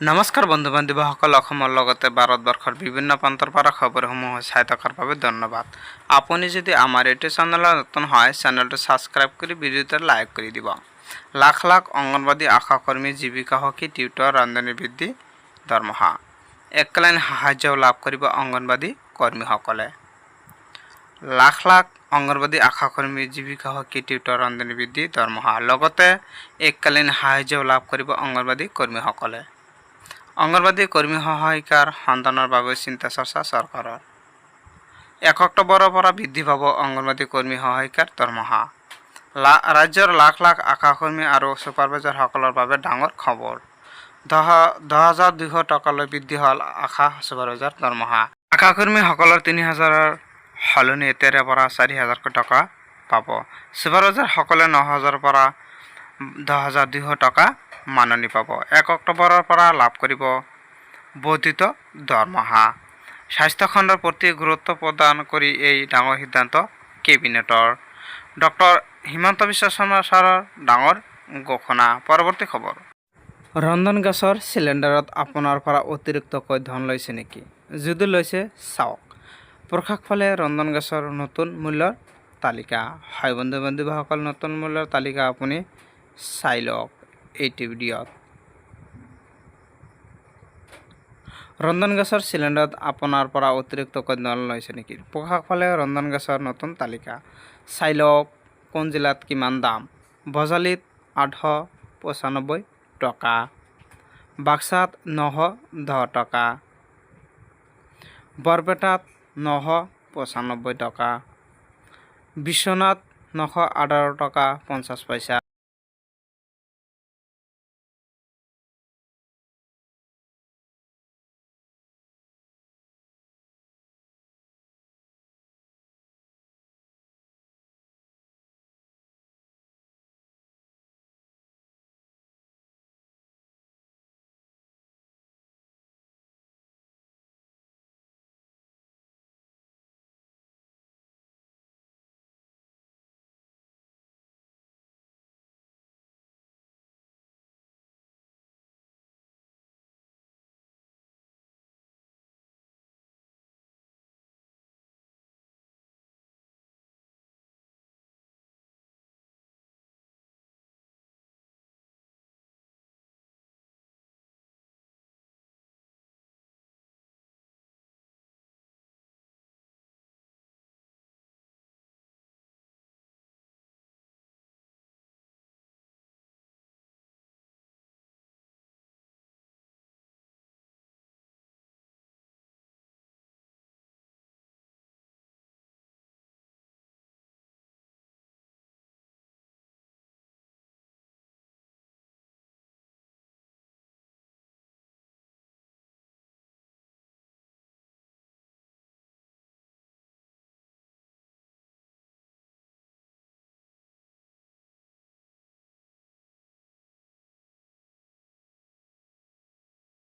নমস্কাৰ বন্ধু বান্ধৱীসকল অসমৰ লগতে ভাৰতবৰ্ষৰ বিভিন্ন প্ৰান্তৰ পৰা খবৰসমূহ চাই থকাৰ বাবে ধন্যবাদ। আপুনি যদি আমাৰ এইটো চেনেলত নতুন হয় চেনেলটো ছাবস্ক্ৰাইব কৰি ভিডিঅ'টো লাইক কৰি দিব। লাখ লাখ অংগনবাদী আশাকৰ্মী জীৱিকা সখী টিউটৰ ৰান্ধনী বৃদ্ধি দৰমহা এককালীন সাহায্য লাভ কৰিব অংগনবাদী কৰ্মীসকলে লাখ লাখ অংগনবাদী আশাকৰ্মী জীৱিকা সখী টিউটৰ ৰান্ধনী বৃদ্ধি দৰমহা লগতে এককালীন সাহায্য লাভ কৰিব অংগনবাদী কৰ্মীসকলে অংগনবাদী কৰ্মী সহায়িকাৰ সন্ধানৰ বাবে চিন্তা চৰ্চা চৰকাৰৰ। এক অক্টোবৰৰ পৰা বৃদ্ধি পাব অংগনবাদী কৰ্মী সহায়িকাৰ দৰমহা। লা ৰাজ্যৰ লাখ লাখ আশাকৰ্মী আৰু ছুপাৰভাইজাৰসকলৰ বাবে ডাঙৰ খবৰ। দহ দহ হাজাৰ দুশ টকালৈ বৃদ্ধি হ'ল আশা ছুপাৰভাইজাৰ দৰমহা। আশাকৰ্মীসকলৰ তিনি হাজাৰৰ সলনি এতিয়াৰে পৰা চাৰি হাজাৰকৈ টকা পাব। ছুপাৰভাইজাৰসকলে ন হাজাৰৰ পৰা দহ হাজাৰ দুশ টকা মাননি পাব। এক অক্টোবৰৰ পৰা লাভ কৰিব। বৰ্ধিত দৰমহা। স্বাস্থ্যখণ্ডৰ প্ৰতি গুৰুত্ব প্ৰদান কৰি এই ডাঙৰ সিদ্ধান্ত কেবিনেটৰ। ডক্টৰ হিমন্ত বিশ্ব শৰ্মা ছাৰৰ ডাঙৰ ঘোষণা। পৰৱৰ্তী খবৰ। ৰন্ধন গেছৰ চিলিণ্ডাৰত আপোনাৰ পৰা অতিৰিক্তকৈ ধন লৈছে নেকি? যদি লৈছে, চাওক। প্ৰকাশ পালে ৰন্ধন গেছৰ নতুন মূল্যৰ তালিকা। হয় বন্ধু বান্ধৱীসকল নতুন মূল্যৰ তালিকা আপুনি চাই লওক। এইটো ভিডিঅ'ত ৰন্ধন গেছৰ চিলিণ্ডাৰত আপোনাৰ পৰা অতিৰিক্তকৈ ধন লৈছে নেকি? প্ৰকাশ পালে ৰন্ধন গেছৰ নতুন তালিকা। চাই লওক, কোন জিলাত কিমান দাম? বজালীত আঠশ পঁচানব্বৈ টকা। বাক্সাত নশ দহ টকা। বৰপেটাত নশ পঁচানব্বৈ টকা। বিশ্বনাথ নশ আঠাৰ টকা পঞ্চাছ পইচা।